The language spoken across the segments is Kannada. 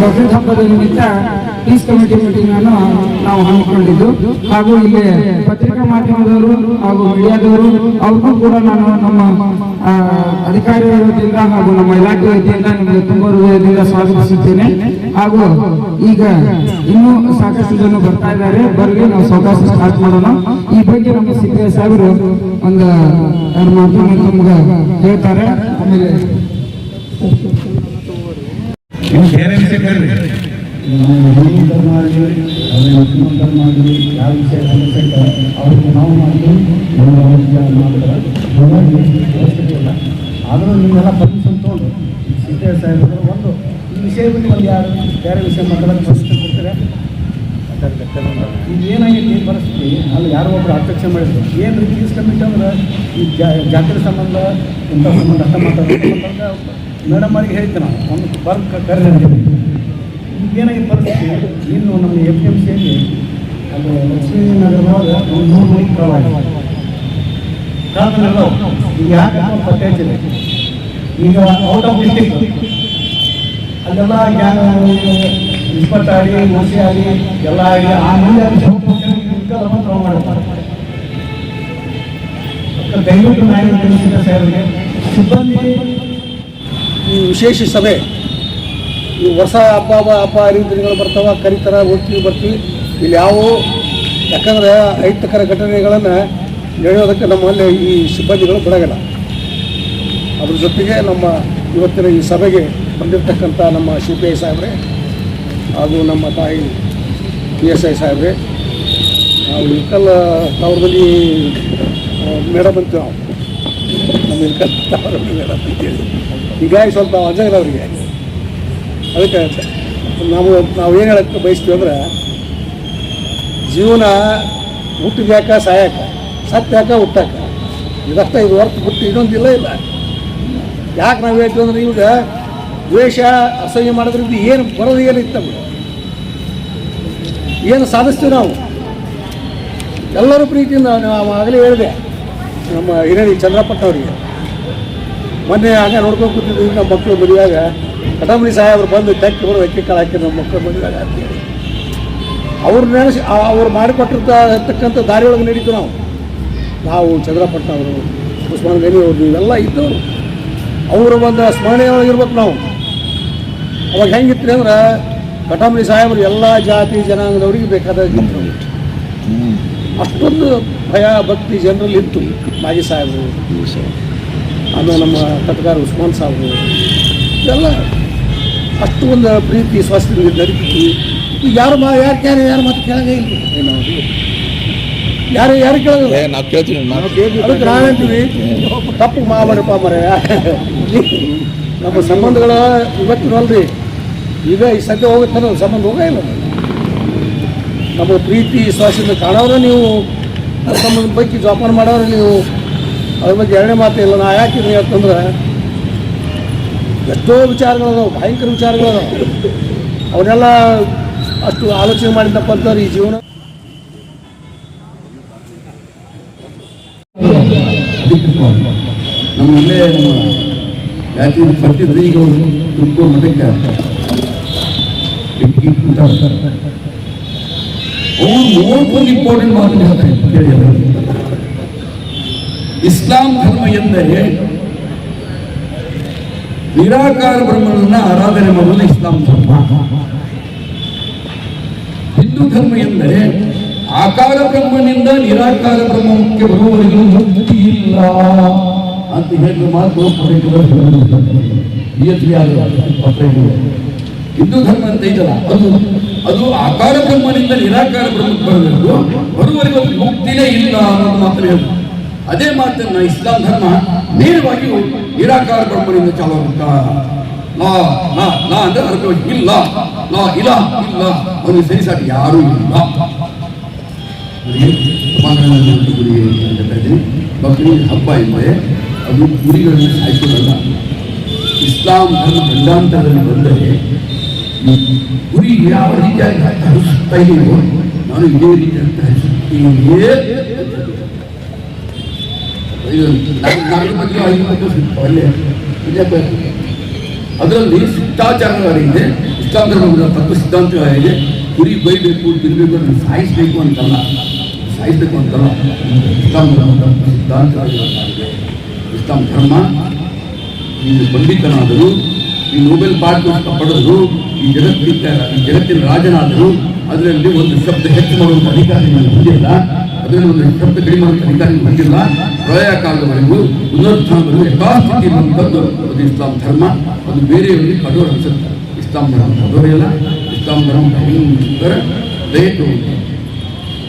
ಬಕ್ರೀದ್ ಹಬ್ಬದ ನಿಮಿತ್ತ ಪೀಸ್ ಕಮಿಟಿ ಮೀಟಿಂಗ್ ಅನ್ನು ನಾವು ಹಮ್ಮಿಕೊಂಡಿದ್ದು. ಹಾಗೂ ಇಲ್ಲಿ ಪತ್ರಿಕಾ ಮಾಧ್ಯಮದವರು ಹಾಗೂ ಮೀಡಿಯಾದವರು, ಅವ್ರಿಗೂ ಕೂಡ ನಾನು ನಮ್ಮ ಅಧಿಕಾರಿಗಳ ವತಿಯಿಂದ ಹಾಗೂ ನಮ್ಮ ಇಲಾಖೆ ವತಿಯಿಂದ ನಿಮಗೆ ತುಂಬ ಹೃದಯದಿಂದ ಸ್ವಾಗತಿಸುತ್ತೇನೆ. ಹಾಗೂ ಈಗ ಇನ್ನೂ ಸಾಕಷ್ಟು ಜನ ಬರ್ತಾ ಇದ್ದಾರೆ. ಬರ್ಲಿ, ನಾವು ಸಾವಕಾಶ ಸ್ಟಾರ್ಟ್ ಮಾಡೋಣ. ಈ ಬಗ್ಗೆ ನಮ್ಮ ಸಿದ್ದಯ್ಯ ಸಾಹೇಬರು ಒಂದು ಎರಡು ಮಾತನ್ನು ನಮ್ಗೆ ಹೇಳ್ತಾರೆ. ಆಮೇಲೆ ನೀವು ಬೇರೆ ವಿಷಯ ಕೇಳ್ರಿ. ನಾವು ಹಿಂದೂ ಧರ್ಮ ಆಗಲಿ ಅವರ ಧರ್ಮ ಆಗಲಿ ಯಾವ ವಿಷಯ ಅವ್ರಿಗೆ ನಾವು ಮಾಡಿ ನಮ್ಮ ವಿಚಾರ ಮಾಡ್ತಾರೆ. ಅವಶ್ಯಕತೆ ಆದರೂ ನಿಮ್ಮೆಲ್ಲ ಪರ್ಮಿಷನ್ ತೊಗೊಂಡು ಸಾಹೇಬರು ಒಂದು. ಈ ವಿಷಯ ಬಗ್ಗೆ ಯಾರು ಬೇರೆ ವಿಷಯ ಮಾತಾಡೋದು ಪರ್ಮಿಷನ್ ಕೊಡ್ತಾರೆ ಈಗ ಏನಾಗೈತಿ ಈ ಪರಿಸ್ಥಿತಿ? ಅಲ್ಲಿ ಯಾರೋ ಒಬ್ರು ಅಧ್ಯಕ್ಷ ಮಾಡಿದ್ರು. ಏನು ರೀತಿ ಪೀಸ್ ಕಮಿಟಿ ಅಂದ್ರೆ ಈ ಜಾತ್ರೆ ಸಂಬಂಧ, ಇಂಥ ಸಂಬಂಧ ಮಾತಾಡೋದು ಮೇಡಮ್ ಅವ್ರಿಗೆ ಹೇಳ್ತೀವಿ ನಾವು ಒಂದು ಬರ್ಕ್ ಕರೆ ಏನಾಗಿದೆ ಪರಿಸ್ಥಿತಿ? ಇನ್ನು ನಮ್ಮ ಎಫ್ ಎಂ ಸಿಯಲ್ಲಿ ಅದು ಲಕ್ಷ್ಮೀ ನಗರದೊಳಗೆ ಒಂದು ನೂರು ಮನೆಗೆ ಕಳವಾಗಿದೆ. ಕಳೆದನೆಲ್ಲ ಈಗ ಯಾಕೆ ಈಗ ಔಟ್ ಆಫ್ ಡಿಸ್ಟಿಕ್ ಅಲ್ಲೆಲ್ಲ ಆಡಿ ಮುಸಿ ಆಡಿ ಎಲ್ಲ ಆಗಿ ಆಮೇಲೆ ನಾವು ಮಾಡ್ತಾರೆ ದಯವಿಟ್ಟು ನಾನು ಸಿಬ್ಬಂದಿ ವಿಶೇಷ ಸಭೆ ಈ ಹೊಸ ಹಬ್ಬ ಹಬ್ಬ ಹಬ್ಬ ಹರಿದಿನಗಳು ಬರ್ತಾವ, ಕರಿತಾರ ಹೋಗ್ತೀವಿ ಬರ್ತೀವಿ. ಇಲ್ಲಿ ಯಾವ ಯಾಕಂದ್ರೆ ಅಹಿತಕರ ಘಟನೆಗಳನ್ನು ನಡೆಯೋದಕ್ಕೆ ನಮ್ಮಲ್ಲಿ ಈ ಸಿಬ್ಬಂದಿಗಳು ಬಿಡೋಲ್ಲ ಅದ್ರ ಜೊತೆಗೆ ನಮ್ಮ ಇವತ್ತಿನ ಈ ಸಭೆಗೆ ಬಂದಿರತಕ್ಕಂಥ ನಮ್ಮ ಸಿ ಪಿ ಐ ಸಾಹೇಬ್ರೆ ಹಾಗೂ ನಮ್ಮ ತಾಯಿ ಪಿ ಎಸ್ ಐ ಸಾಹೇಬ್ರೆ, ನಾವು ಇಳ್ಕಲ್ ತವರದಲ್ಲಿ ಮೇಡಮ್ ಅಂತೀವಿ ನಾವು. ನಮ್ಮ ಇಳ್ಕಲ್ ತವರದಲ್ಲಿ ಮೇಡಮ್ ಹೀಗಾಗಿ ಸ್ವಲ್ಪ ಅಜಯ್ ಅವರಿಗೆ. ಅದಕ್ಕೆ ನಾವು ನಾವು ಏನು ಹೇಳಕ್ಕೆ ಬಯಸ್ತೀವಿ ಅಂದ್ರೆ, ಜೀವನ ಹುಟ್ಟಿದ್ಯಾಕ ಸಾಯಕ? ಸತ್ಯಾಕ ಹುಟ್ಟಾಕ? ಇದಷ್ಟ ಇದು ಹೊರತು ಬಿಟ್ಟು ಇನ್ನೊಂದಿಲ್ಲ ಇಲ್ಲ ಯಾಕೆ ನಾವು ಹೇಳ್ತೀವಿ ಅಂದ್ರೆ ಇವಾಗ ದ್ವೇಷ, ಅಸಹ್ಯ ಮಾಡೋದ್ರಿಂದ ಏನು ಬರೋದು ಏನು ಇತ್ತ ಏನು ಸಾಧಿಸ್ತೀವಿ ನಾವು? ಎಲ್ಲರೂ ಪ್ರೀತಿಯಿಂದ ನಾವು ಆಗಲೇ ಹೇಳಿದೆ ನಮ್ಮ ಹಿರಿಯ ಚಂದ್ರಪಟ್ಟ ಅವರಿಗೆ ಮೊನ್ನೆ ಹಾಗೆ ನೋಡ್ಕೊಂಡು ನಮ್ಮ ಮಕ್ಕಳು ಮದುವೆಯಾಗ. ಕಟಮಣಿ ಸಾಹೇಬ್ರು ಬಂದು ತಕ್ಕ ಬರೋ ಅಕ್ಕಿ ಕಾಳು ಹಾಕಿ ನಮ್ಮ ಮಕ್ಕಳು ಮದುವೆ ಅಂತೇಳಿ ಅವ್ರು ನೆನೆಸಿ ಅವ್ರು ಮಾಡಿಕೊಟ್ಟಿರ್ತಕ್ಕಂಥ ದಾರಿ ಒಳಗೆ ನಡೀತು ನಾವು. ನಾವು ಚಂದ್ರಪಟ್ಟಣ ಅವರು, ಉಸ್ಮಾನ್ ಗನಿ ಅವರು ಇವೆಲ್ಲ ಇದ್ದು ಅವರ ಒಂದು ಸ್ಮರಣೆಯೊಳಗಿರ್ಬೇಕು ನಾವು. ಅವಾಗ ಹೆಂಗಿತ್ತು ಅಂದ್ರೆ ಕಟಮಣಿ ಸಾಹೇಬರು ಎಲ್ಲ ಜಾತಿ ಜನಾಂಗದವ್ರಿಗೆ ಬೇಕಾದ ಅಷ್ಟೊಂದು ಭಯ, ಭಕ್ತಿ ಜನರಲ್ಲಿ ಇತ್ತು ಮಾಜಿ ಸಾಹೇಬರು. ಆಮೇಲೆ ನಮ್ಮ ಕಟ್ಗಾರ ಉಸ್ಮಾನ್ ಸಾಹೇಬರು. ಇದೆಲ್ಲ ಅಷ್ಟು ಒಂದು ಪ್ರೀತಿ ಸ್ವಾಸ್ಥ್ಯದಿಂದ ಈಗ ಯಾರು ಮಾ ಯಾರು ಯಾರು ಯಾರು ಮಾತು ಕೇಳಂಗೇ ಇಲ್ಲ. ಯಾರು ಯಾರು ಯಾರು ಕೇಳೋದು? ನಾನು ನಾವು ಕೇಳ್ತೀವಿ ಅದಕ್ಕೆ ನಾವೇಂತೀವಿ ತಪ್ಪು ಮಾಡಬೇಡಪ್ಪ ಮರ ನಮ್ಮ ಸಂಬಂಧಗಳ ಇವತ್ತಿನಲ್ರಿ ಈಗ ಈ ಸದ್ಯ ಹೋಗುತ್ತೆ ನಮ್ಮ ಸಂಬಂಧ ಹೋಗ ಇಲ್ಲ. ನಮ್ಮ ಪ್ರೀತಿ ವಿಶ್ವಾಸದಿಂದ ಕಾಣೋರ ನೀವು. ಸಂಬಂಧದ ಸಂಬಂಧ ಬಗ್ಗೆ ಜೋಪಾನ ಮಾಡೋರು ನೀವು. ಅದ್ರ ಬಗ್ಗೆ ಎರಡನೇ ಮಾತು ಇಲ್ಲ. ನಾ ಯಾಕೆ ಅಂತಂದ್ರೆ ಎಷ್ಟೋ ವಿಚಾರಗಳದಾವೆ ಭಯಂಕರ ವಿಚಾರಗಳದಾವೆ ಅವನ್ನೆಲ್ಲ ಅಷ್ಟು ಆಲೋಚನೆ ಮಾಡಿದ್ದಪ್ಪ ಅಂತಂದ್ರೆ ಈ ಜೀವನ ನಮ್ಮ ಇಲ್ಲೇ ನಮ್ಮ ಜಾತಿ ಪಟ್ಟಿದ್ರೆ ಈಗ ಅವರು ತುಮಕೂರು ಮಠಕ್ಕೆ ಇಂಪಾರ್ಟೆಂಟ್ ಮಾತನ್ನು. ಇಸ್ಲಾಂ ಧರ್ಮ ಎಂದರೆ ನಿರಾಕಾರ ಬ್ರಹ್ಮನನ್ನ ಆರಾಧನೆ ಮಾಡುವುದು ಇಸ್ಲಾಂ ಧರ್ಮ. ಹಿಂದೂ ಧರ್ಮ ಎಂದರೆ ಆಕಾರ ಬ್ರಹ್ಮನಿಂದ ನಿರಾಕಾರ ಬ್ರಹ್ಮಕ್ಕೆ ಬರುವವರೆಗೂ ಮುಕ್ತಿ ಇಲ್ಲ ಅಂತ ಹೇಳಿದ ಮಾತು ಹಿಂದೂ ಧರ್ಮ ಅಂತ ಇದಲ್ಲ, ಅದು ಅದು ಆಕಾರ ಬ್ರಹ್ಮನಿಂದ ನಿರಾಕಾರ ಬ್ರಹ್ಮಕ್ಕೆ ಬರಬೇಕು ಬರುವವರೆಗೂ ಮುಕ್ತಿನೇ ಇಲ್ಲ ಅನ್ನೋದು ಮಾತ್ರ ಹೇಳಿದ್ರು. ಅದೇ ಮಾತನ್ನ ಇಸ್ಲಾಂ ಧರ್ಮ ನೇರವಾಗಿ ನಿರಾಕಾರ ಬ್ರಹ್ಮನಿಂದ ಚಾಲು ಆಗುತ್ತಾ? ಲಾ ಲಾ ಲಾ ಅಂದ್ರೆ ಅರ್ಥವಾಗಿ ಇಲ್ಲ, ಲಾ ಇಲ್ಲ ಇಲ್ಲ. ಅವನಿಗೆ ಸರಿಸಾಟಿ ಯಾರೂ ಇಲ್ಲ. ಸಮಾಧಾನ ಗುರಿ ಅಂತ ಇದ್ದೀನಿ. ಬಕ್ರೀದ್ ಹಬ್ಬ ಎಂದರೆ ಅದು ಗುರಿಗಳನ್ನು ಸಾಯಿಸೋದಲ್ಲ. ಇಸ್ಲಾಂ ಧರ್ಮ ಗಂಡಾಂತರದಲ್ಲಿ ಬಂದರೆ ಗುರಿ ಯಾವ ರೀತಿಯಾಗಿ ಹರಿಸುತ್ತಾ ಇದೆಯೋ ನಾನು ಇದೇ ರೀತಿಯಾಗಿ ಹರಿಸುತ್ತೀನಿ. ಅದರಲ್ಲಿ ಶಿಷ್ಟಾಚಾರಗಳಿದೆ. ಧರ್ಮದ ತತ್ವ ಸಿದ್ಧಾಂತಗಳಿದೆ. ಕುರಿ ಬೈಬೇಕು ತಿನ್ನಬೇಕು ಅದನ್ನು ಸಾಯಿಸಬೇಕು ಅಂತಲ್ಲ. ಸಾಯಿಸಬೇಕು ಅಂತಲ್ಲ. ಇಸ್ಲಾಂ ಧರ್ಮದ ಇಸ್ಲಾಂ ಧರ್ಮ. ನೀನು ಪಂಡಿತನಾದರು ಈ ನೊಬೆಲ್ ಪಾರಿತೋಷಿಕ ಪಡೆದರು, ಈ ಜಗತ್ತಿನ ಈ ಜಗತ್ತಿನ ರಾಜನಾದರು, ಅದರಲ್ಲಿ ಒಂದು ಶಬ್ದ ಹೆಚ್ಚು ಮಾಡುವಂಥ ಅಧಿಕಾರ ನಾನು ಹೊಂದಿಲ್ಲ. ಒಂದು ಶಬ್ದ ಕಡಿಮೆ ಅಧಿಕಾರಿ ಹೊಂದಿಲ್ಲ ಪ್ರಳಯ ಕಾಲದವರೆಗೂ ಪುನರುತ್ಥಾನವರೆಗೂ ಯಥಾಸ್ಥಿತಿ ಇರುವಂಥದ್ದು ಅದು ಇಸ್ಲಾಂ ಧರ್ಮ, ಅದು ಬೇರೆಯವರಿಗೆ ಕಠೋರ ಅನಿಸುತ್ತೆ. ಇಸ್ಲಾಂ ಧರ್ಮ ಕಠೋರ ಇಲ್ಲ. ಇಸ್ಲಾಂ ಧರ್ಮ ದಯಟು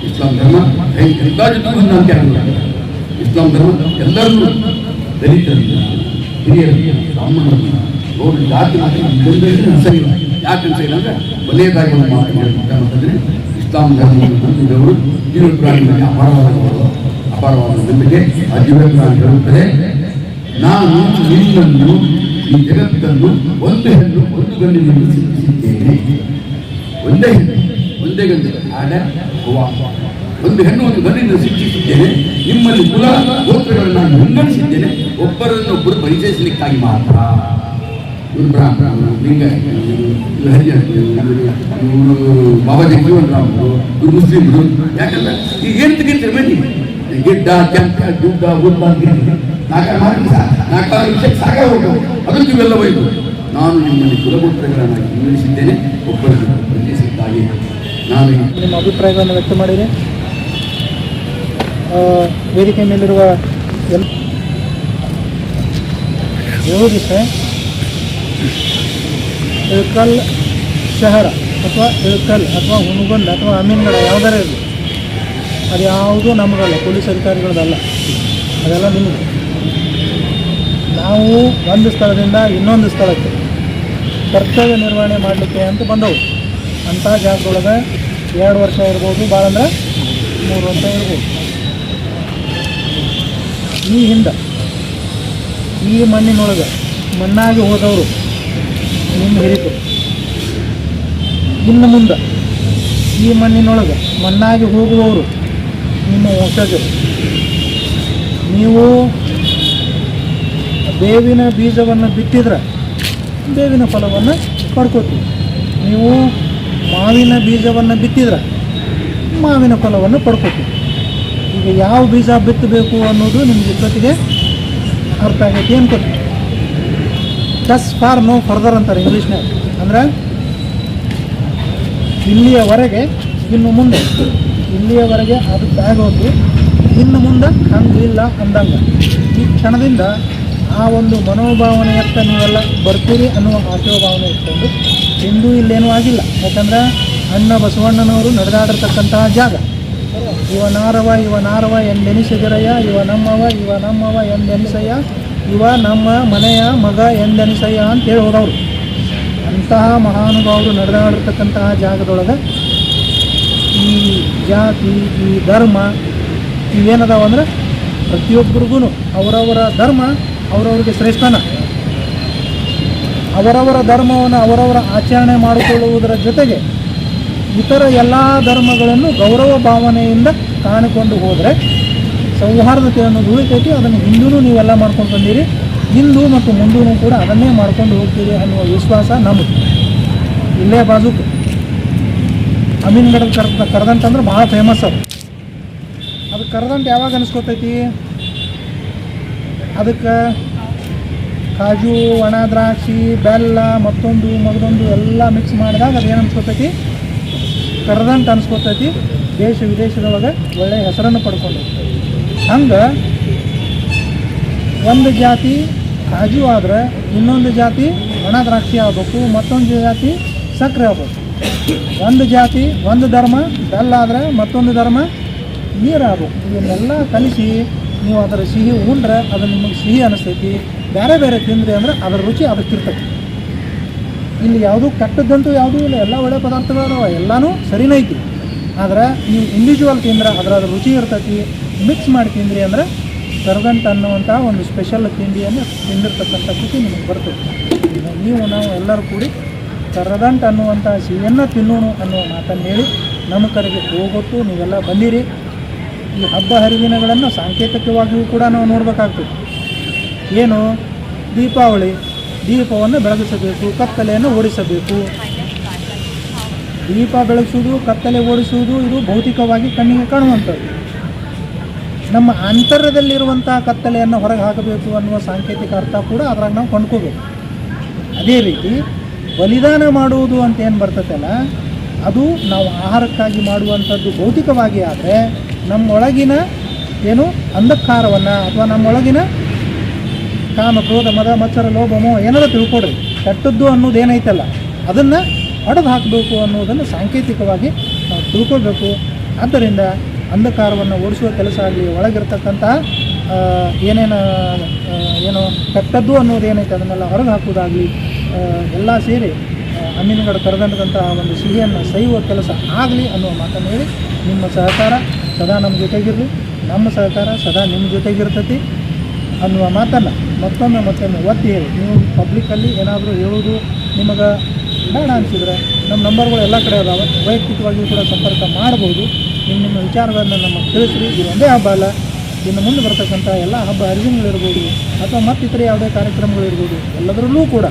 ಇಸ್ಲಾಂ ಧರ್ಮ ಭಯ- ಅಂತ ಹೊಂದಾಣಿಕೆ ಇಸ್ಲಾಂ ಧರ್ಮ ಎಲ್ಲರನ್ನೂ ದಲಿತರನ್ನ ಹಿರಿಯರಿಗೆ ಬ್ರಾಹ್ಮಣರನ್ನ ಜಾತಿ ಮಾತ್ರ ಯಾಕೆ ಅನ್ಸಿಲ್ಲ ಅಂದ್ರೆ ಕೊನೆಯದಾಗಿ ಒಂದು ಮಾತು ಹೇಳ್ಬೇಕಂತಂದ್ರೆ ಇಸ್ಲಾಂ ಧರ್ಮವನ್ನು ಹೊಂದಿದವರು ಜೀವಪ್ರಾಣಿಗಳಿಗೆ ಅಪಾರವಾದ ಅಪಾರವಾದ ನಂಬಿಕೆ ಆ ಜೀವಪ್ರಾಣಿ ಹೇಳುತ್ತದೆ ನಾನು ನಿನ್ನನ್ನು ಈ ಜಗತ್ತನ್ನು ಒಂದು ಹೆಣ್ಣು ಒಂದು ಗಂಡಿನಿಂದ ಸೃಷ್ಟಿಸಿದ್ದೇನೆ ಒಂದೇ ಹೆಣ್ಣು ಒಂದೇ ಗಂಡು ಒಂದು ಹೆಣ್ಣು ಒಂದು ಗಂಡಿನಿಂದ ಸೃಷ್ಟಿಸಿದ್ದೇನೆ ನಿಮ್ಮಲ್ಲಿ ಕುಲ ಗೋತ್ರಗಳನ್ನು ನಾನು ವಿಂಗಡಿಸಿದ್ದೇನೆ ಒಬ್ಬರನ್ನೊಬ್ಬರು ಪರಿಚಯಿಸಲಿಕ್ಕಾಗಿ ಮಾತ್ರ. ಗಿಡ್ಡ ಕೆಂಪ ಗುಡ್ಡ ಗುಡ್ಡ ಮಾರ್ಗ ನಾಲ್ಕಾರು ವಿಷಯಕ್ಕೆ ಇವೆಲ್ಲ ಒಯ್ದು ನಾನು ನಿಮ್ಮಲ್ಲಿ ಕುಲಗೋತ್ರಗಳನ್ನು ವಿಂಗಡಿಸಿದ್ದೇನೆ ಒಬ್ಬರನ್ನು ಪರಿಚಯಿಸಿದ್ದಾಗಿ ನಾನು ನಿಮ್ಮ ಅಭಿಪ್ರಾಯಗಳನ್ನು ವ್ಯಕ್ತ ಮಾಡಿದೆ. ವೇದಿಕೆ ಮೇಲಿರುವ ಎಲ್ ಯೋಗಿಸ ಇಳಕಲ್ ಶಹರ ಅಥವಾ ಇಳಕಲ್ ಅಥವಾ ಹುನಗೊಂಡ ಅಥವಾ ಅಮೀನ್ಗಡ ಯಾವುದಾರ ಇರಲಿ. ಅದು ಯಾವುದೂ ನಮಗಲ್ಲ, ಪೊಲೀಸ್ ಅಧಿಕಾರಿಗಳದಲ್ಲ. ಅದೆಲ್ಲ ನಿಮಗೆ. ನಾವು ಒಂದು ಸ್ಥಳದಿಂದ ಇನ್ನೊಂದು ಸ್ಥಳಕ್ಕೆ ಕರ್ತವ್ಯ ನಿರ್ವಹಣೆ ಮಾಡಲಿಕ್ಕೆ ಅಂತ ಬಂದವು. ಅಂಥ ಜಾಗದೊಳಗೆ ಎರಡು ವರ್ಷ ಇರ್ಬೋದು, ಭಾಳ ಅಂದರೆ ಮೂರು ವರ್ಷ ಇರ್ಬೋದು. ಈ ಹಿಂದೆ, ಈ ಮಣ್ಣಿನೊಳಗೆ ಮಣ್ಣಾಗಿ ಹೋದವರು ನಿಮ್ಮ ಹಿರಿತು. ಇನ್ನು ಮುಂದೆ ಈ ಮಣ್ಣಿನೊಳಗೆ ಮಣ್ಣಾಗಿ ಹೋಗುವವರು ನಿಮ್ಮ ವಂಶಜರು. ನೀವು ಬೇವಿನ ಬೀಜವನ್ನು ಬಿತ್ತಿದ್ರೆ ಬೇವಿನ ಫಲವನ್ನು ಪಡ್ಕೋತೀವಿ. ನೀವು ಮಾವಿನ ಬೀಜವನ್ನು ಬಿತ್ತಿದ್ರೆ ಮಾವಿನ ಫಲವನ್ನು ಪಡ್ಕೋತೀವಿ. ಈಗ ಯಾವ ಬೀಜ ಬಿತ್ತಬೇಕು ಅನ್ನೋದು ನಿಮ್ಗೆ ಜೊತೆಗೆ ಅರ್ಥ ಆಗೈತಿ ಅನ್ಕೋತೀವಿ ದಸ್ ಫಾರ್ ನೋ ಫರ್ದರ್ ಅಂತಾರೆ ಇಂಗ್ಲೀಷ್ನಾಗ ಅಂದ್ರೆ, ಇಲ್ಲಿಯವರೆಗೆ, ಇನ್ನು ಮುಂದೆ, ಇಲ್ಲಿಯವರೆಗೆ ಅದು ಆಗೋದು ಇನ್ನು ಮುಂದೆ ಹಂಗಿಲ್ಲ ಅಂದಂಗೆ. ಈ ಕ್ಷಣದಿಂದ ಆ ಒಂದು ಮನೋಭಾವನೆಯತ್ತ ನೀವೆಲ್ಲ ಬರ್ತೀರಿ ಅನ್ನುವ ಆಶೋಭಾವನೆ ಇಟ್ಕೊಂಡು, ಇಂದು ಇಲ್ಲೇನೂ ಆಗಿಲ್ಲ. ಯಾಕಂದ್ರೆ, ಅಣ್ಣ ಬಸವಣ್ಣನವರು ನಡೆದಾಡಿರ್ತಕ್ಕಂತಹ ಜಾಗ. ಇವ ನಾರವ ಇವ ನಾರವ ಎಂದೆನಿಸಿದಿರಯ್ಯ, ಇವ ನಮ್ಮವ ಇವ ನಮ್ಮವ ಎಂದೆನಿಸಯ್ಯ ಇವ ನಮ್ಮ ಮನೆಯ ಮಗ ಎಂದೆನಿಸಯ್ಯ ಅಂತೇಳಿ ಹೋದವರು. ಅಂತಹ ಮಹಾನುಭಾವರು ನಡೆದಾಡಿರ್ತಕ್ಕಂತಹ ಜಾಗದೊಳಗೆ ಈ ಜಾತಿ, ಈ ಧರ್ಮ ಇವೇನದಾವ ಅಂದ್ರೆ ಪ್ರತಿಯೊಬ್ಬರಿಗೂ ಅವರವರ ಧರ್ಮ ಅವರವರಿಗೆ ಶ್ರೇಷ್ಠನ. ಅವರವರ ಧರ್ಮವನ್ನು ಅವರವರ ಆಚರಣೆ ಮಾಡಿಕೊಳ್ಳುವುದರ ಜೊತೆಗೆ ಇತರ ಎಲ್ಲ ಧರ್ಮಗಳನ್ನು ಗೌರವ ಭಾವನೆಯಿಂದ ಕಾಣಿಕೊಂಡು ಹೋದರೆ ಸೌಹಾರ್ದತೆ ಅನ್ನೋದು ಉಳಿತೈತಿ ಅದನ್ನು ಹಿಂದೂ ನೀವೆಲ್ಲ ಮಾಡ್ಕೊಂಡು ಬಂದಿರಿ. ಹಿಂದೂ ಮತ್ತು ಮುಂದೂ ಕೂಡ ಅದನ್ನೇ ಮಾಡ್ಕೊಂಡು ಹೋಗ್ತೀರಿ ಅನ್ನುವ ವಿಶ್ವಾಸ ನಮ್ಮದು ಇಲ್ಲೇ ಬಾಜುಕ್. ಅಮೀನ್ಗಡ ಕರ್ದ ಕರ್ದಂಟ ಅಂದ್ರೆ ಭಾಳ ಫೇಮಸ್ ಅದು. ಅದು ಕರ್ದಂಟ ಯಾವಾಗ ಅನಿಸ್ಕೊತೈತಿ? ಅದಕ್ಕೆ ಕಾಜು, ಒಣ, ದ್ರಾಕ್ಷಿ, ಬೆಲ್ಲ, ಮತ್ತೊಂದು ಮಗದೊಂದು ಎಲ್ಲ ಮಿಕ್ಸ್ ಮಾಡಿದಾಗ ಅದೇನು ಅನ್ಸ್ಕೊತೈತಿ? ಕರ್ದಂಟ ಅನ್ಸ್ಕೊತೈತಿ. ದೇಶ ವಿದೇಶದೊಳಗೆ ಒಳ್ಳೆಯ ಹೆಸರನ್ನು ಪಡ್ಕೊಂಡು ಹಂಗೆ ಒಂದು ಜಾತಿ ಕಾಜು ಆದ್ರೆ ಇನ್ನೊಂದು ಜಾತಿ ಒಣ ದ್ರಾಕ್ಷಿ ಆಗ್ಬೇಕು, ಮತ್ತೊಂದು ಜಾತಿ ಸಕ್ಕರೆ ಆಗ್ಬೇಕು. ಒಂದು ಜಾತಿ ಒಂದು ಧರ್ಮ, ಬೆಲ್ಲ ಆದರೆ ಮತ್ತೊಂದು ಧರ್ಮ ನೀರು ಆಗ್ಬೇಕು. ಇವನ್ನೆಲ್ಲ ಕಲಿಸಿ ನೀವು ಅದರ ಸಿಹಿ ಉಂಡ್ರೆ ಅದು ನಿಮಗೆ ಸಿಹಿ ಅನಿಸ್ತೈತಿ. ಬೇರೆ ಬೇರೆ ತಿಂದ್ರಿ ಅಂದ್ರೆ ಅದರ ರುಚಿ ಅದಕ್ಕಿರ್ತೈತಿ. ಇಲ್ಲಿ ಯಾವುದು ಕೆಟ್ಟದ್ದಂತೂ ಯಾವುದೂ ಇಲ್ಲ. ಎಲ್ಲ ಒಳ್ಳೆ ಪದಾರ್ಥಗಳು ಎಲ್ಲಾನು ಎಲ್ಲನೂ ಸರಿನೇ ಐತಿ. ಆದ್ರೆ ನೀವು ಇಂಡಿವಿಜುವಲ್ ತಿಂದ್ರೆ ಅದರ ರುಚಿ ಇರ್ತೈತಿ ಮಿಕ್ಸ್ ಮಾಡಿ ತಿಂದ್ರಿ ಅಂದ್ರೆ ಸರ್ಗಂಟ್ ಅನ್ನುವಂಥ ಒಂದು ಸ್ಪೆಷಲ್ ತಿಂಡಿಯನ್ನು ತಿಂದಿರ್ತಕ್ಕಂಥ ಖುಷಿ ನಿಮಗೆ ಬರ್ತದೆ. ನೀವು ನಾವು ಎಲ್ಲರೂ ಕೂಡಿ ಕರದಂಟ್ ಅನ್ನುವಂಥ ಸಿಹಿಯನ್ನು ತಿನ್ನೋಣ ಅನ್ನುವ ಮಾತನ್ನು ಹೇಳಿ ನಮ್ಮ ಕಡೆಗೆ ಹೋಗೊಟ್ಟು ನೀವೆಲ್ಲ ಬಂದಿರಿ. ಈ ಹಬ್ಬ ಹರಿದಿನಗಳನ್ನು ಸಾಂಕೇತಿಕವಾಗಿಯೂ ಕೂಡ ನಾವು ನೋಡಬೇಕಾಗ್ತದೆ. ಏನು? ದೀಪಾವಳಿ. ದೀಪವನ್ನು ಬೆಳಗಿಸಬೇಕು, ಕತ್ತಲೆಯನ್ನು ಓಡಿಸಬೇಕು ದೀಪ ಬೆಳಗಿಸುವುದು ಕತ್ತಲೆ ಓಡಿಸುವುದು, ಇದು ಭೌತಿಕವಾಗಿ ಕಣ್ಣಿಗೆ ಕಾಣುವಂಥದ್ದು. ನಮ್ಮ ಅಂತರದಲ್ಲಿರುವಂಥ ಕತ್ತಲೆಯನ್ನು ಹೊರಗೆ ಹಾಕಬೇಕು ಅನ್ನುವ ಸಾಂಕೇತಿಕ ಅರ್ಥ ಕೂಡ ಅದ್ರಾಗ ನಾವು ಕೊಂಡ್ಕೋಬೇಕು. ಅದೇ ರೀತಿ ಬಲಿದಾನ ಮಾಡುವುದು ಅಂತ ಏನು ಬರ್ತದಲ್ಲ, ಅದು ನಾವು ಆಹಾರಕ್ಕಾಗಿ ಮಾಡುವಂಥದ್ದು ಭೌತಿಕವಾಗಿ ಆದರೆ ನಮ್ಮೊಳಗಿನ ಏನು ಅಂಧಕಾರವನ್ನು ಅಥವಾ ನಮ್ಮೊಳಗಿನ ಕಾಮ, ಕ್ರೋಧ, ಮದ ಮಚ್ಚರ ಲೋಭಮೋ ಏನಾದರೂ ತಿಳ್ಕೊಡ್ರಿ. ಕೆಟ್ಟದ್ದು ಅನ್ನೋದು ಏನೈತಲ್ಲ, ಅದನ್ನು ಹೊಡೆದು ಹಾಕಬೇಕು ಅನ್ನೋದನ್ನು ಸಾಂಕೇತಿಕವಾಗಿ ನಾವು ತಿಳ್ಕೊಳ್ಬೇಕು. ಆದ್ದರಿಂದ ಅಂಧಕಾರವನ್ನು ಓಡಿಸುವ ಕೆಲಸ ಆಗಲಿ ಒಳಗಿರ್ತಕ್ಕಂತಹ ಏನೇನು ಏನು ಕೆಟ್ಟದ್ದು ಅನ್ನೋದು ಏನೈತೆ ಅದನ್ನೆಲ್ಲ ಹೊರಗೆ ಹಾಕೋದಾಗಲಿ ಎಲ್ಲ ಸೇರಿ ಅಮ್ಮಿನಗಡ ಕರೆದಂತಹ ಒಂದು ಸಿಹಿಯನ್ನು ಸೈಯುವ ಕೆಲಸ ಆಗಲಿ ಅನ್ನುವ ಮಾತನ್ನು ಹೇಳಿ ನಿಮ್ಮ ಸಹಕಾರ ಸದಾ ನಮ್ಮ ಜೊತೆಗಿರಲಿ. ನಮ್ಮ ಸಹಕಾರ ಸದಾ ನಿಮ್ಮ ಜೊತೆಗಿರ್ತೈತಿ ಅನ್ನುವ ಮಾತನ್ನು ಮತ್ತೊಮ್ಮೆ ಮತ್ತೊಮ್ಮೆ ಒತ್ತಿ ಹೇಳಿ. ನೀವು ಪಬ್ಲಿಕ್ಕಲ್ಲಿ ಏನಾದರೂ ಹೇಳೋದು ನಿಮಗೆ ಬೇಡ ಅನಿಸಿದ್ರೆ ನಮ್ಮ ನಂಬರ್ಗಳು ಎಲ್ಲ ಕಡೆ ಅದಾವೆ. ವೈಯಕ್ತಿಕವಾಗಿಯೂ ಕೂಡ ಸಂಪರ್ಕ ಮಾಡ್ಬೋದು. ನಿಮ್ಮ ನಿಮ್ಮ ವಿಚಾರಗಳನ್ನು ನಮಗೆ ತಿಳಿಸ್ರಿ. ಇದು ಒಂದೇ ಹಬ್ಬ ಅಲ್ಲ. ಇನ್ನು ಮುಂದೆ ಬರ್ತಕ್ಕಂಥ ಎಲ್ಲ ಹಬ್ಬ ಹರಿದಿನಗಳಿರ್ಬೋದು ಅಥವಾ ಮತ್ತಿತರ ಯಾವುದೇ ಕಾರ್ಯಕ್ರಮಗಳಿರ್ಬೋದು ಎಲ್ಲದರಲ್ಲೂ ಕೂಡ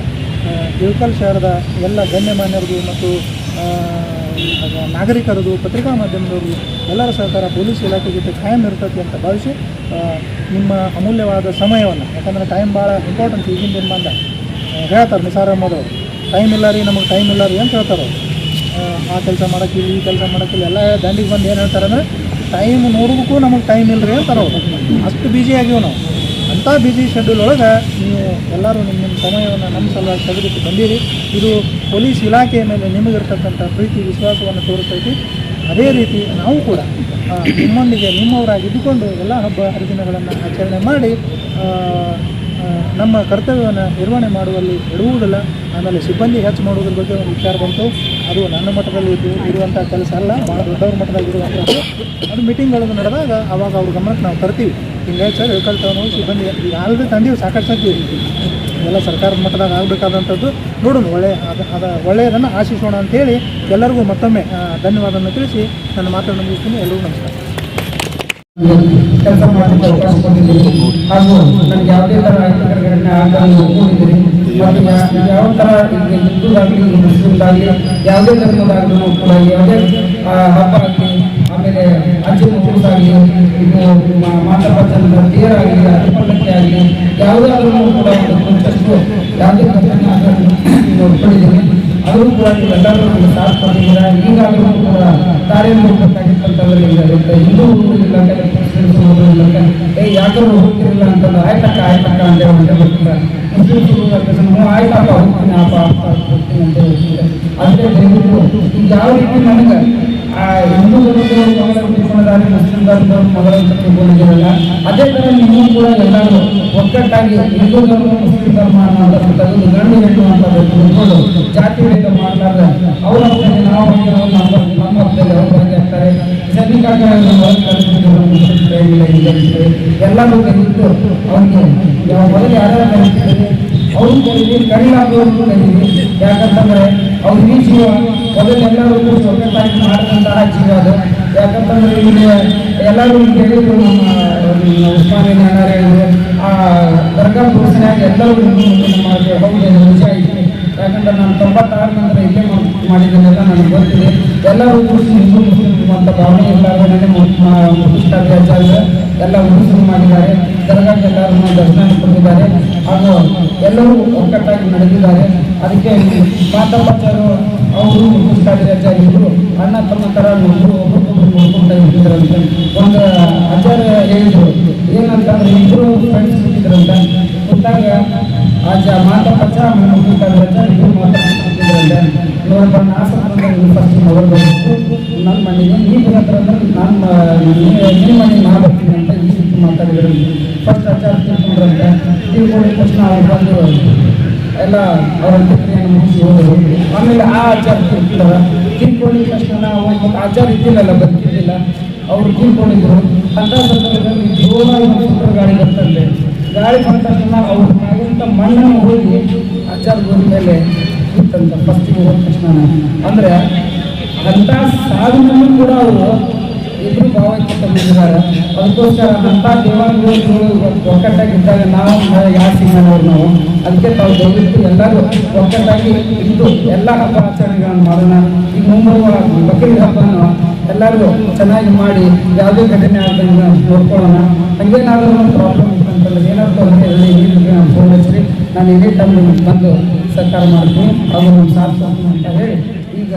ಇಳಕಲ್ ಶಹರದ ಎಲ್ಲ ಗಣ್ಯಮಾನ್ಯರದು ಮತ್ತು ನಾಗರಿಕರದು, ಪತ್ರಿಕಾ ಮಾಧ್ಯಮದವರು, ಎಲ್ಲರ ಸಹಕಾರ ಪೊಲೀಸ್ ಇಲಾಖೆ ಜೊತೆ ಕಾಯಂ ಇರ್ತೈತಿ ಅಂತ ಭಾವಿಸಿ ನಿಮ್ಮ ಅಮೂಲ್ಯವಾದ ಸಮಯವನ್ನು, ಯಾಕಂದರೆ ಟೈಮ್ ಭಾಳ ಇಂಪಾರ್ಟೆಂಟ್ ಈಗಿನ ದಿನಮಾನ ಹೇಳ್ತಾರೆ ನಿಸಾರ್ ಅಹಮದ್ ಟೈಮ್ ಇಲ್ಲ ರೀ, ನಮಗೆ ಟೈಮ್ ಇಲ್ಲ ರೀ ಅಂತ ಹೇಳ್ತಾರೆ ಆ ಕೆಲಸ ಮಾಡೋಕ್ಕಿಲ್ಲ ಈ ಕೆಲಸ ಮಾಡೋಕ್ಕಿಲ್ಲ ಎಲ್ಲ ದಂಡಿಗೆ ಬಂದು ಏನು ಹೇಳ್ತಾರೆ ಅಂದರೆ ಟೈಮ್ ನೋಡೋದಕ್ಕೂ ನಮಗೆ ಟೈಮ್ ಇಲ್ಲ ರೀ ಅಂತಾರೆ ಅವರು. ಅಷ್ಟು ಬ್ಯುಸಿ ಆಗಿವೆ ನಾವು. ಅಂಥ ಬ್ಯುಸಿ ಶೆಡ್ಯೂಲ್ ಒಳಗೆ ನೀವು ಎಲ್ಲರೂ ನಿಮ್ಮ ನಿಮ್ಮ ಸಮಯವನ್ನು ನಮ್ಮ ಸಲುವಾಗಿ ತೆಗೆದುಕೊಂಡು ಬಂದಿರಿ. ಇದು ಪೊಲೀಸ್ ಇಲಾಖೆಯ ಮೇಲೆ ನಿಮಗಿರ್ತಕ್ಕಂಥ ಪ್ರೀತಿ, ವಿಶ್ವಾಸವನ್ನು ತೋರಿಸ್ತೈತಿ. ಅದೇ ರೀತಿ ನಾವು ಕೂಡ ನಿಮ್ಮೊಂದಿಗೆ ನಿಮ್ಮವರಾಗಿ ಇದ್ದುಕೊಂಡು ಎಲ್ಲ ಹಬ್ಬ, ಹರಿದಿನಗಳನ್ನು ಆಚರಣೆ ಮಾಡಿ ನಮ್ಮ ಕರ್ತವ್ಯವನ್ನು ನಿರ್ವಹಣೆ ಮಾಡುವಲ್ಲಿ ಎಡುವುದಿಲ್ಲ. ಆಮೇಲೆ ಸಿಬ್ಬಂದಿ ಹೆಚ್ಚು ಮಾಡೋದ್ರ ಬಗ್ಗೆ ಒಂದು ವಿಚಾರ ಬಂತು. ಅದು ನನ್ನ ಮಟ್ಟದಲ್ಲಿ ಇರುವಂಥ ಕೆಲಸ ಅಲ್ಲ ಭಾಳ ದೊಡ್ಡವ್ರ ಮಟ್ಟದಲ್ಲಿ ಇರುವಂಥದ್ದು ಅದು ಮೀಟಿಂಗ್ಗಳನ್ನು ನಡೆದಾಗ ಅವಾಗ ಅವ್ರ ಗಮನಕ್ಕೆ ನಾವು ತರ್ತೀವಿ. ಹಿಂಗಾಗಿ ಸರ್ ಹೇಳ್ಕೊಳ್ತಾವೆ ಸಿಬ್ಬಂದಿ ಈಗ ತಂದೀವಿ ಸಾಕಷ್ಟು ಎಲ್ಲ ಸರ್ಕಾರದ ಮಟ್ಟದಾಗ ಆಗಬೇಕಾದಂಥದ್ದು. ನೋಡೋಣ ಒಳ್ಳೆಯ ಅದು ಅದು, ಒಳ್ಳೆಯದನ್ನು ಆಶಿಸೋಣ ಅಂತೇಳಿ ಎಲ್ಲರಿಗೂ ಮತ್ತೊಮ್ಮೆ ಧನ್ಯವಾದವನ್ನು ತಿಳಿಸಿ ನನ್ನ ಮಾತನ್ನು ಮುಗಿಸ್ತೀನಿ. ಎಲ್ಲರಿಗೂ ನಮಸ್ಕಾರ. ಕೆಲಸ ಮಾಡಲಿಕ್ಕೆ ಅವಕಾಶ ಕೊಟ್ಟಿದ್ದೀವಿ ಹಾಗೂ ನನಗೆ ಯಾವುದೇ ತರ ಅಧಿಕಾರಿಗಳನ್ನ ಆಗಲು ಒಪ್ಪಿಕೊಂಡಿದ್ದೀರಿ ಮತ್ತು ಯಾ- ಈಗ ಹಿಂದೂದಾಗಲಿ ಮುಸ್ಲಿಮ್ದಾಗಲಿ ಯಾವುದೇ ಧರ್ಮದಾಗಲೂ ಕೂಡ ಯಾವುದೇ ಹಬ್ಬ ಆಗಲಿ ಆಮೇಲೆ ಅಜ್ಜಿ ಮುಗುಸಾಗಲಿ ಇದು ಮಾತಾಪಚನದ ಮಾತಾಪಚ್ಚನ ತೇರ್ ಆಗಲಿ ಯಾವುದಾದ್ರೂ ಕೂಡ ಒಂದು ಕೊಂಚಷ್ಟು ಯಾವುದೇ ಘಟನೆ ನೋಡ್ಕೊಂಡಿದ್ದೀನಿ ಅವರು ಕೂಡ ನೀವೆಲ್ಲರೂ ನಮಗೆ ಸಾಥ್ ಕೊಟ್ಟಿದ್ದೀರಾ ಈಗಾಗಲೂ ಕೂಡ ಕಾರ್ಯನಿರ್ವಹಿಸಬೇಕಾಗಿತ್ತಂತಂದ್ರೆ ಈಗ ಅದಕ್ಕೆ ಹಿಂದೂ ಇಲಾಖೆ ಮುಸ್ಲಿಮ್ಸ್ ಇಲಾಖೆ ಏ ಯಾಕಂದ್ರೆ ಹೋಗ್ತಿರಲಿಲ್ಲ ಆಯ್ತಕ್ಕ ಆಯ್ತಕ್ಕ ಅಂತ ಹೇಳಿ ಬರ್ತಾರೆ ಮುಸ್ಲಿಮ್ಸ್ ಹ್ಞೂ ಆಯ್ತಪ್ಪ ಹೋಗ್ತೀನಿ ಅಪ್ಪ ಅಪ್ಪ ಹೋಗ್ತೀನಿ ಅಂತ ಹೇಳ್ತಾರೆ ಅದೇ ದಯವಿಟ್ಟು ಈಗ ಯಾವ ರೀತಿ ನನಗೆ ಆ ಹಿಂದೂ ಧರ್ಮದವರು ಮೊದಲ ತಿಳ್ಕೊಂಡಿದ್ದಾರೆ ಮುಸ್ಲಿಂ ಧರ್ಮದವರು ತಿಳ್ಕೊಂಡಿದ್ದೀರಲ್ಲ ಅದೇ ಥರ ನೀವು ಕೂಡ ಎಲ್ಲರೂ ಒಗ್ಗಟ್ಟಾಗಿ ಹಿಂದೂ ಧರ್ಮ ಮುಸ್ಲಿಂ ಧರ್ಮ ಅನ್ನೋದನ್ನು ತೆಗೆದು ಗಂಡು ಜಾತಿ ಭೇದ ಮಾಡಲಾರ್ದ ಅವ್ರ ನಾವು ನಮ್ಮ ನಮ್ಮ ಹಬ್ಬದಲ್ಲಿ ಅವ್ರು ಭಾಗಿಯಾಗ್ತಾರೆ ಸೈನಿಕಾಗ ಎಲ್ಲರೂ ತೆಗೆದು ಅವ್ರಿಗೆ ಮೊದಲು ಯಾರ್ಯಾರು ಕರೀತಿದ್ದೀರಿ ಅವ್ರು ಕರೀರಿ ಕರೀಲಾರ್ದವ್ರು ಕರೀರಿ ಯಾಕಂತಂದ್ರೆ ಅವ್ರ ಈ ಜೀವ ಮೊದಲೆಲ್ಲರೂ ಕೂಡ ಒಗ್ಗಟ್ಟಾಗಿ ಮಾಡಿದಂತಹ ಜೀವ ಅದು. ಯಾಕಂತಂದ್ರೆ ಇಲ್ಲಿ ಎಲ್ಲರೂ ಹೇಳಿದ್ರು ಉಸ್ಮಾನಿನ ಹೇಳಿದ್ರು ಆ ದರ್ಗಾ ಪುರುಷನಾಗ ಎಲ್ಲರೂ ನಮ್ಮ ಹೌದು ನಿಜ ಐತಿ ಯಾಕಂದ್ರೆ ನಾನು ತೊಂಬತ್ತಾರು ನಂತರ ಇಲ್ಲೇ ಮಾಡ್- ಮಾಡಿದ್ದನ್ನೆಲ್ಲ ನನಗೆ ಗೊತ್ತಿದೆ. ಎಲ್ಲರೂ ಉರುಸು ಹಿಂದೂ, ಮುಸ್ಲಿಂ ಅಂತ ಭಾವನೆ ಮುಗಿಸ್ತಾರೆ ಆಚಾರ್ಯ ಎಲ್ಲ ಉರುಸು ಮಾಡಿದ್ದಾರೆ. ದರ್ಗಾಕ್ಕೆ ಎಲ್ಲರೂ ದರ್ಶನ ಕೊಟ್ಟಿದ್ದಾರೆ. ಹಾಗೂ ಎಲ್ಲರೂ ಒಗ್ಗಟ್ಟಾಗಿ ನಡೆದಿದ್ದಾರೆ. ಅದಕ್ಕೆ ಮಾತಪ್ಪಚಾರು ಅವರು ಮುಗಿಸ್ತಾರೆ ಅಣ್ಣ ತಮ್ಮ ಥರ ಒಬ್ಬರು ಇರ್ತಿದ್ರಂತೆ ಒಂದು ಆಚಾರ್ಯ ಹೇಳಿದ್ರು. ಏನಂತಂದ್ರೆ ಇಬ್ಬರು ಫ್ರೆಂಡ್ಸ್ ಇದ್ರಂತ ಕೂತಾಗ ಆಚ ಮಾತಪ್ಪಚ್ಚ ಇಬ್ಬರು ಮಾತಾಡ್ತಿದ್ರಂತೆ ನಾಸಂದ್ರೆ ಫಸ್ಟ್ ಮೊದಲು ನನ್ನ ಮನೆಗೆ ನೀವು ಹತ್ರ ನಾನು ನಿಮ್ಮ ಮನೆಗೆ ಅಂತ ಈ ರೀತಿ ಮಾತಾಡಿದ್ರು. ಫಸ್ಟ್ ಆಚಾರ ತಿಳ್ಕೊಂಡ್ರಂತೆ ತಿಳ್ಕೊಂಡಿದ ತಕ್ಷಣ ಅವ್ರು ಬಂದು ಎಲ್ಲ ಅವರ ಮುಗಿಸಿ ಹೋದರು ಆಮೇಲೆ ಆ ಆಚಾರ ತಿಳ್ಕೊಂಡಾರ ತಿಳ್ಕೊಂಡಿದ ತಕ್ಷಣ ನಾವು ಮತ್ತು ಆಚಾರ ಇದ್ದಿಲ್ಲಲ್ಲ ಬದುಕಿದ್ದಿಲ್ಲ ಅವರು ತಿಳ್ಕೊಂಡಿದ್ರು ಅಂತ ಸಂದರ್ಭದಲ್ಲಿ ಜೋರಾಗಿ ಸುಂಟರ್ ಗಾಳಿ ಬರ್ತಂತೆ ಗಾಳಿ ಬಂದ ತಕ್ಷಣ ಅವ್ರ ಆಗಿಂತ ಮಣ್ಣನ್ನು ಹೋಗಿ ಆಚಾರ ಹೋದ ಮೇಲೆ ಇತ್ತಂತ ಫಸ್ಟಿಗೆ ಹೋದ ತಕ್ಷಣ ಅಂದರೆ ಅಂಥ ಸಾವಿನಲ್ಲೂ ಕೂಡ ಅವರು ತಂದಿದ್ದಾರೆ ಅದಕ್ಕೋಸ್ಕರ ಅಂತ ದೇವಾಲಯಗಳು ಒಕ್ಕಟ್ಟಾಗಿದ್ದಾಗ ನಾವು ಯಾರು ಸಿಂಗನವ್ರು ನಾವು ಅದಕ್ಕೆ ತಾವು ದಯವಿಟ್ಟು ಎಲ್ಲರೂ ಒಕ್ಕಟ್ಟಾಗಿ ಇದ್ದು ಎಲ್ಲ ಹಬ್ಬ ಆಚರಣೆಗಳನ್ನು ಮಾಡೋಣ ಈಗ ಮುಂಬರುವ ಬಕ್ರೀದ್ ಹಬ್ಬನ ಎಲ್ಲರೂ ಚೆನ್ನಾಗಿ ಮಾಡಿ ಯಾವುದೇ ಘಟನೆ ಆಗ್ದಂಗೆ ನೋಡ್ಕೊಳ್ಳೋಣ ಹಂಗೇನಾದ್ರೂ ಒಂದು ಪ್ರಾಬ್ಲಮ್ ಅಂತಲ್ಲ ಏನಾದರೂ ತೊಂದರೆ ಇರಲಿ ಈ ಬಗ್ಗೆ ನಾನು ಫೋನ್ ಹಚ್ಚಿರಿ ನಾನು ಎನಿ ಟೈಮ್ ಬಂದು ಸರ್ಕಾರ ಮಾಡ್ತೀನಿ ಅದು ನಮ್ಮ ಸಾಥ್ ಅಂತ ಹೇಳಿ ಈಗ